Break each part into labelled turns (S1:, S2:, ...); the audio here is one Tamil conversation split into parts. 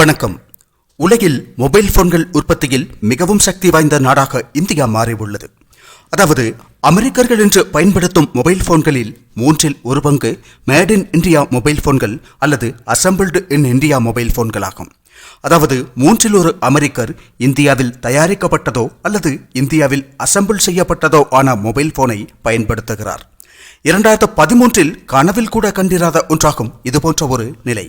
S1: வணக்கம். உலகில் மொபைல் போன்கள் உற்பத்தியில் மிகவும் சக்தி வாய்ந்த நாடாக இந்தியா மாறியுள்ளது. அதாவது அமெரிக்கர்கள் என்று பயன்படுத்தும் மொபைல் போன்களில் மூன்றில் ஒரு பங்கு மேட் இன் இந்தியா மொபைல் போன்கள் அல்லது அசம்பிள்டு இன் இந்தியா மொபைல் போன்களாகும் அதாவது மூன்றில் ஒரு அமெரிக்கர் இந்தியாவில் தயாரிக்கப்பட்டதோ அல்லது இந்தியாவில் அசம்பிள் செய்யப்பட்டதோ ஆன மொபைல் போனை பயன்படுத்துகிறார். இரண்டாயிரத்து பதிமூன்றில் கனவில் கூட கண்டிராத ஒன்றாகும் இதுபோன்ற ஒரு நிலை.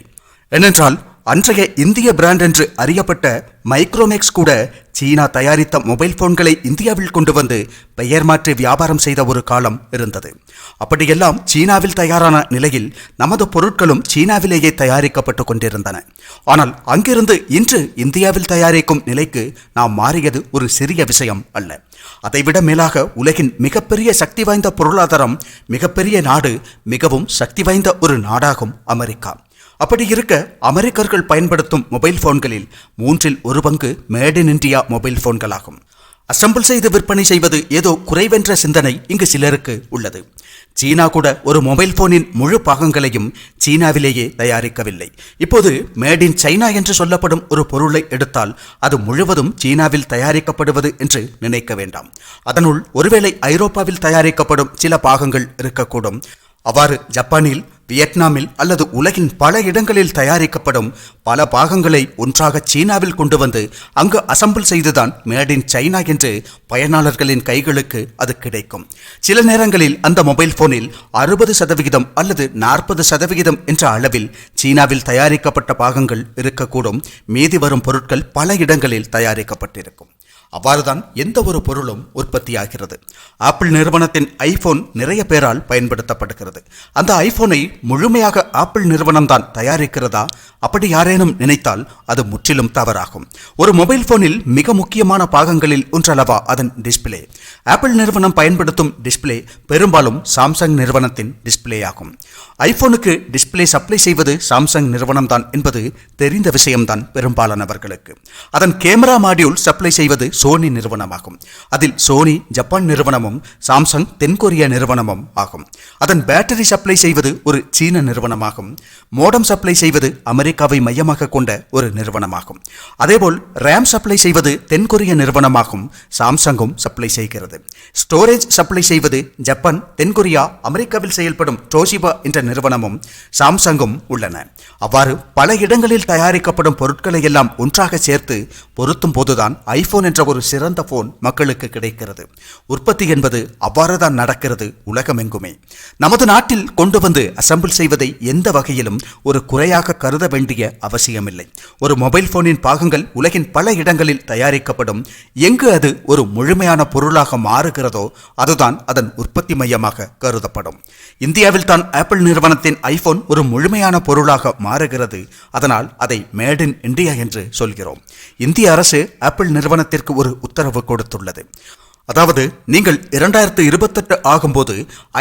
S1: ஏனென்றால் அன்றைய இந்திய பிராண்ட் என்று அறியப்பட்ட மைக்ரோமேக்ஸ் கூட சீனா தயாரித்த மொபைல் போன்களை இந்தியாவில் கொண்டு வந்து பெயர் மாற்றி வியாபாரம் செய்த ஒரு காலம் இருந்தது. அப்படியெல்லாம் சீனாவில் தயாரான நிலையில் நமது பொருட்களும் சீனாவிலேயே தயாரிக்கப்பட்டு கொண்டிருந்தன. ஆனால் அங்கிருந்து இன்று இந்தியாவில் தயாரிக்கும் நிலைக்கு நாம் மாறியது ஒரு சிறிய விஷயம் அல்ல. அதைவிட மேலாக உலகின் மிகப்பெரிய சக்தி வாய்ந்த பொருளாதாரம் மிகப்பெரிய நாடு மிகவும் சக்தி வாய்ந்த ஒரு நாடாகும் அமெரிக்கா. அப்படி இருக்க அமெரிக்கர்கள் பயன்படுத்தும் மொபைல் போன்களில் மூன்றில் ஒரு பங்கு மேட் இன் இந்தியா மொபைல் போன்களாகும். அசம்பிள் செய்து விற்பனை செய்வது ஏதோ குறைவென்ற சிந்தனை இங்கு சிலருக்கு உள்ளது. சீனா கூட ஒரு மொபைல் போனின் முழு பாகங்களையும் சீனாவிலேயே தயாரிக்கவில்லை. இப்போது மேட் இன் சைனா என்று சொல்லப்படும் ஒரு பொருளை எடுத்தால் அது முழுவதும் சீனாவில் தயாரிக்கப்படுவது என்று நினைக்க வேண்டாம். அதனுள் ஒருவேளை ஐரோப்பாவில் தயாரிக்கப்படும் சில பாகங்கள் இருக்கக்கூடும். அவ்வாறு ஜப்பானில் வியட்நாமில் அல்லது உலகின் பல இடங்களில் தயாரிக்கப்படும் பல பாகங்களை ஒன்றாக சீனாவில் கொண்டு வந்து அங்கு அசம்பிள் செய்துதான் மேட் இன் சைனா என்று பயனாளர்களின் கைகளுக்கு அது கிடைக்கும். சில நேரங்களில் அந்த மொபைல் போனில் அறுபது சதவிகிதம் அல்லது நாற்பது சதவிகிதம் என்ற அளவில் சீனாவில் தயாரிக்கப்பட்ட பாகங்கள் இருக்கக்கூடும். மீதி வரும் பொருட்கள் பல இடங்களில் தயாரிக்கப்பட்டிருக்கும். அவ்வாறுதான் எந்த ஒரு பொருளும் உற்பத்தியாகிறது. ஆப்பிள் நிறுவனத்தின் ஐபோன் நிறைய பேரால் பயன்படுத்தப்படுகிறது. அந்த ஐபோனை முழுமையாக ஆப்பிள் நிறுவனம் தான் தயாரிக்கிறதா? அப்படி யாரேனும் நினைத்தால் அது முற்றிலும் தவறாகும். ஒரு மொபைல் போனில் மிக முக்கியமான பாகங்களில் ஒன்றளவா அதன் டிஸ்பிளே ஆப்பிள் நிறுவனம் பயன்படுத்தும் டிஸ்பிளே பெரும்பாலும் சாம்சங் நிறுவனத்தின் டிஸ்பிளே ஆகும். ஐபோனுக்கு டிஸ்பிளே சப்ளை செய்வது சாம்சங் நிறுவனம் தான் என்பது தெரிந்த விஷயம்தான் பெரும்பாலானவர்களுக்கு. அதன் கேமரா மாடியூல் சப்ளை செய்வது சோனி நிறுவனமாகும். அதில் சோனி ஜப்பான் நிறுவனமும் சாம்சங் தென்கொரியா நிறுவனமும் ஆகும். அதன் பேட்டரி சப்ளை செய்வது ஒரு சீன நிறுவனமாகும். மோடம் சப்ளை செய்வது அமெரிக்காவை மையமாக கொண்ட ஒரு நிறுவனமாகும். அதேபோல் ரேம் சப்ளை செய்வது தென்கொரிய நிறுவனமாகும். சாம்சங்கும் சப்ளை செய்கிறது. ஸ்டோரேஜ் சப்ளை செய்வது ஜப்பான் தென்கொரியா அமெரிக்காவில் செயல்படும் டோஷிபா என்ற நிறுவனமும் சாம்சங்கும் உள்ளன. அவ்வாறு பல இடங்களில் தயாரிக்கப்படும் பொருட்களை எல்லாம் ஒன்றாக சேர்த்து பொருத்தும் போதுதான் ஐபோன் என்ற ஒரு சிறந்த போன் மக்களுக்கு கிடைக்கிறது. உற்பத்தி என்பது அவ்வாறுதான் நடக்கிறது உலகமெங்குமே. நமது நாட்டில் கொண்டு வந்து அசம்பிள் செய்வதை எந்த வகையிலும் ஒரு குறையாக கருத வேண்டிய அவசியமில்லை. ஒரு மொபைல் போனின் பாகங்கள் உலகின் பல இடங்களில் தயாரிக்கப்படும். எங்கு அது ஒரு முழுமையான பொருளாக மாறுகிறதோ அதுதான் அதன் உற்பத்தி மையமாக கருதப்படும். இந்தியாவில் தான் ஆப்பிள் நிறுவனத்தின் ஐபோன் ஒரு முழுமையான பொருளாக மாறுகிறது. அதனால் அதை மேட் இன் இந்தியா என்று சொல்கிறோம். இந்திய அரசு ஆப்பிள் நிறுவனத்திற்கு ஒரு உத்தரவு கொடுத்துள்ளது. அதாவது நீங்கள் இரண்டாயிரத்து இருபத்தெட்டு ஆகும்போது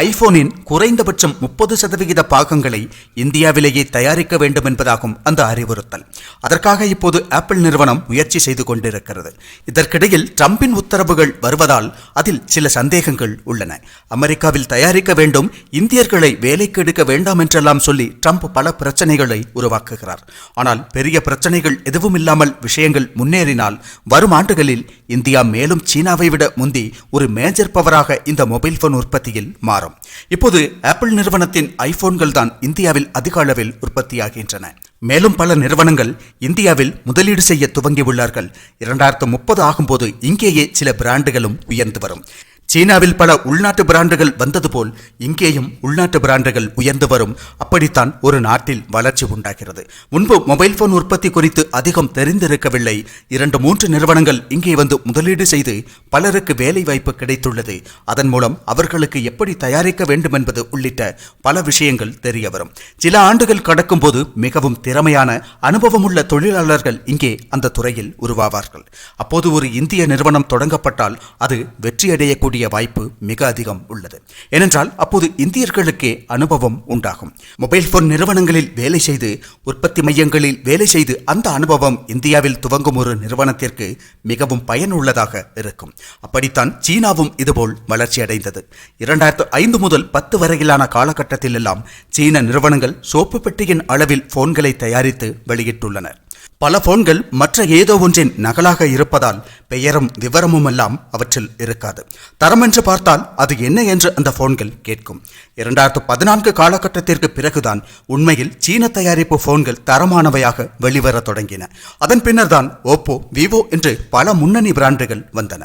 S1: ஐபோனின் குறைந்தபட்சம் முப்பது சதவிகித பாகங்களை இந்தியாவிலேயே தயாரிக்க வேண்டும் என்பதாகும் அந்த அறிவுறுத்தல். அதற்காக இப்போது ஆப்பிள் நிறுவனம் முயற்சி செய்து கொண்டிருக்கிறது. இதற்கிடையில் ட்ரம்பின் உத்தரவுகள் வருவதால் அதில் சில சந்தேகங்கள் உள்ளன. அமெரிக்காவில் தயாரிக்க வேண்டும் இந்தியர்களை வேலைக்கு எடுக்க வேண்டாம் என்றெல்லாம் சொல்லி ட்ரம்ப் பல பிரச்சனைகளை உருவாக்குகிறார். ஆனால் பெரிய பிரச்சனைகள் எதுவும் இல்லாமல் விஷயங்கள் முன்னேறினால் வரும் ஆண்டுகளில் இந்தியா மேலும் சீனாவை விட முந்தி ஒரு மேஜர் பவராக இந்த மொபைல் போன் உற்பத்தியில் மாறும். இப்போது ஆப்பிள் நிறுவனத்தின் ஐபோன்கள் தான் இந்தியாவில் அதிக அளவில் உற்பத்தியாகின்றன. மேலும் பல நிறுவனங்கள் இந்தியாவில் முதலீடு செய்ய துவங்கியுள்ளார்கள். இரண்டாயிரத்து முப்பது ஆகும்போது இங்கேயே சில பிராண்டுகளும் உயர்ந்து வரும். சீனாவில் பல உள்நாட்டு பிராண்டுகள் வந்தது போல் இங்கேயும் உள்நாட்டு பிராண்டுகள் உயர்ந்து வரும். அப்படித்தான் ஒரு நாட்டில் வளர்ச்சி உண்டாகிறது. முன்பு மொபைல் போன் உற்பத்தி குறித்து அதிகம் தெரிந்திருக்கவில்லை. இரண்டு மூன்று நிறுவனங்கள் இங்கே வந்து முதலீடு செய்து பலருக்கு வேலை வாய்ப்பு கிடைத்துள்ளது. அதன் மூலம் அவர்களுக்கு எப்படி தயாரிக்க வேண்டும் என்பது உள்ளிட்ட பல விஷயங்கள் தெரிய வரும். சில ஆண்டுகள் கடக்கும் போது மிகவும் திறமையான அனுபவமுள்ள தொழிலாளர்கள் இங்கே அந்த துறையில் உருவாவார்கள். அப்போது ஒரு இந்திய நிறுவனம் தொடங்கப்பட்டால் அது வெற்றியடையக்கூடிய வாய்ப்பு மிக அதிகம் உள்ளது. ஏனென்றால் அப்போது இந்தியர்களுக்கே அனுபவம் உண்டாகும். மொபைல் போன் நிறுவனங்களில் வேலை செய்து உற்பத்தி மையங்களில் வேலை செய்து அந்த அனுபவம் இந்தியாவில் துவங்கும் ஒரு நிறுவனத்திற்கு மிகவும் பயனுள்ளதாக இருக்கும். அப்படித்தான் சீனாவும் இதுபோல் வளர்ச்சி அடைந்தது இரண்டாயிரத்து ஐந்து முதல் பத்து வரையிலான காலகட்டத்தில் எல்லாம் சீன நிறுவனங்கள் சோப்பு பெட்டியின் அளவில் போன்களை தயாரித்து வெளியிட்டுள்ளனர். பல போன்கள் மற்ற ஏதோ ஒன்றின் நகலாக இருப்பதால் பெயரும் விவரமும் எல்லாம் அவற்றில் இருக்காது. தரம் என்று பார்த்தால் அது என்ன என்று அந்த போன்கள் கேட்கும். இரண்டாயிரத்து பதினான்கு காலகட்டத்திற்கு பிறகுதான் உண்மையில் சீன தயாரிப்பு போன்கள் தரமானவையாக வெளிவர தொடங்கின. அதன் பின்னர் தான் ஓப்போ விவோ என்று பல முன்னணி பிராண்டுகள் வந்தன.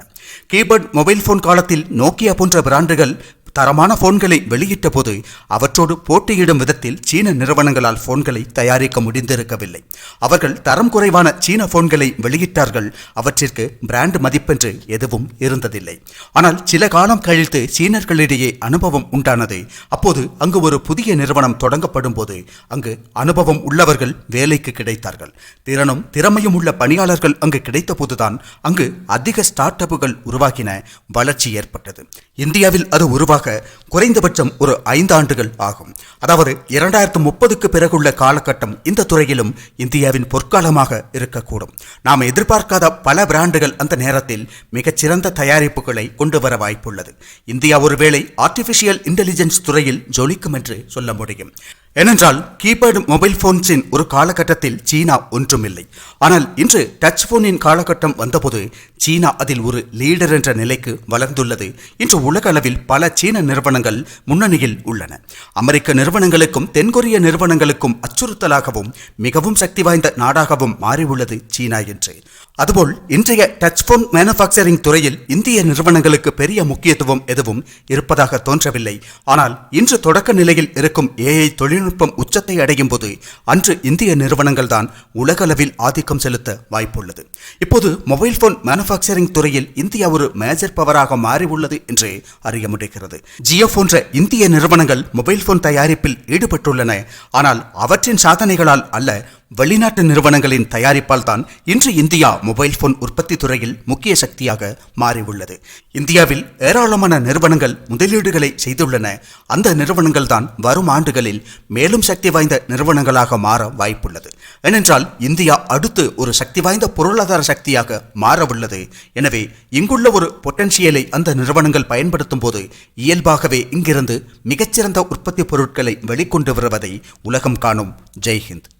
S1: கீபோர்ட் மொபைல் போன் காலத்தில் நோக்கியா போன்ற பிராண்டுகள் தரமான போன்களை வெளியிட்ட போது அவற்றோடு போட்டியிடும் விதத்தில் சீன நிறுவனங்களால் போன்களை தயாரிக்க முடிந்திருக்கவில்லை. அவர்கள் தரம் குறைவான சீன போன்களை வெளியிட்டார்கள். அவற்றிற்கு பிராண்ட் மதிப்பென்று எதுவும் இருந்ததில்லை. ஆனால் சில காலம் கழித்து சீனர்களிடையே அனுபவம் உண்டானது. அப்போது அங்கு ஒரு புதிய நிறுவனம் தொடங்கப்படும் போது அங்கு அனுபவம் உள்ளவர்கள் வேலைக்கு கிடைத்தார்கள். திறனும் திறமையும் உள்ள பணியாளர்கள் அங்கு கிடைத்த போதுதான் அங்கு அதிக ஸ்டார்ட் அப்புகள் உருவாகின வளர்ச்சி ஏற்பட்டது. இந்தியாவில் அது உருவாக குறைந்தபட்சம் ஒரு ஐந்து ஆண்டுகள் ஆகும். அதாவது இரண்டாயிரத்து முப்பதுக்கு பிறகுள்ள காலகட்டம் இந்த துறையிலும் இந்தியாவின் பொற்காலமாக இருக்கக்கூடும். நாம் எதிர்பார்க்காத பல பிராண்டுகள் அந்த நேரத்தில் மிகச்சிறந்த தயாரிப்புகளை கொண்டு வர வாய்ப்புள்ளது. இந்தியா ஒருவேளை ஆர்டிபிஷியல் இன்டெலிஜென்ஸ் துறையில் ஜொலிக்கும் என்று சொல்ல முடியும். ஏனென்றால் கீபேட் மொபைல் போன்ஸின் ஒரு காலகட்டத்தில் சீனா ஒன்றுமில்லை. ஆனால் இன்று டச் போனின் காலகட்டம் வந்தபோது சீனா அதில் ஒரு லீடர் என்ற நிலைக்கு வளர்ந்துள்ளது. இன்று உலக அளவில் பல சீன நிறுவனங்கள் முன்னணியில் உள்ளன. அமெரிக்க நிறுவனங்களுக்கும் தென்கொரிய நிறுவனங்களுக்கும் அச்சுறுத்தலாகவும் மிகவும் சக்தி வாய்ந்த நாடாகவும் மாறியுள்ளது சீனா என்று. அதுபோல் இன்றைய டச் போன் மேனுஃபேக்சரிங் துறையில் இந்திய நிறுவனங்களுக்கு பெரிய முக்கியத்துவம் எதுவும் இருப்பதாக தோன்றவில்லை. ஆனால் இன்று தொடக்க நிலையில் இருக்கும் ஏஐ தொழில்நுட்பம் உச்சத்தை அடையும் போது அன்று இந்திய நிறுவனங்கள் தான் உலகளவில் ஆதிக்கம் செலுத்த வாய்ப்புள்ளது. இப்போது மொபைல் போன் மேனுஃபேக்சரிங் துறையில் இந்தியா ஒரு மேஜர் பவராக மாறியுள்ளது என்று அறிய முடிகிறது. ஜியோ போன்ற இந்திய நிறுவனங்கள் மொபைல் போன் தயாரிப்பில் ஈடுபட்டுள்ளன. ஆனால் அவற்றின் சாதனைகளால் அல்ல வெளிநாட்டு நிறுவனங்களின் தயாரிப்பால் தான் இன்று இந்தியா மொபைல் போன் உற்பத்தி துறையில் முக்கிய சக்தியாக மாறியுள்ளது. இந்தியாவில் ஏராளமான நிறுவனங்கள் முதலீடுகளை செய்துள்ளன. அந்த நிறுவனங்கள் தான் வரும் ஆண்டுகளில் மேலும் சக்தி வாய்ந்த நிறுவனங்களாக மாற வாய்ப்புள்ளது. ஏனென்றால் இந்தியா அடுத்து ஒரு சக்தி வாய்ந்த பொருளாதார சக்தியாக மாறவுள்ளது. எனவே இங்குள்ள ஒரு பொட்டன்சியலை அந்த நிறுவனங்கள் பயன்படுத்தும் போது இயல்பாகவே இங்கிருந்து மிகச்சிறந்த உற்பத்தி பொருட்களை வெளிக்கொண்டு வருவதை உலகம் காணும். ஜெய்ஹிந்த்.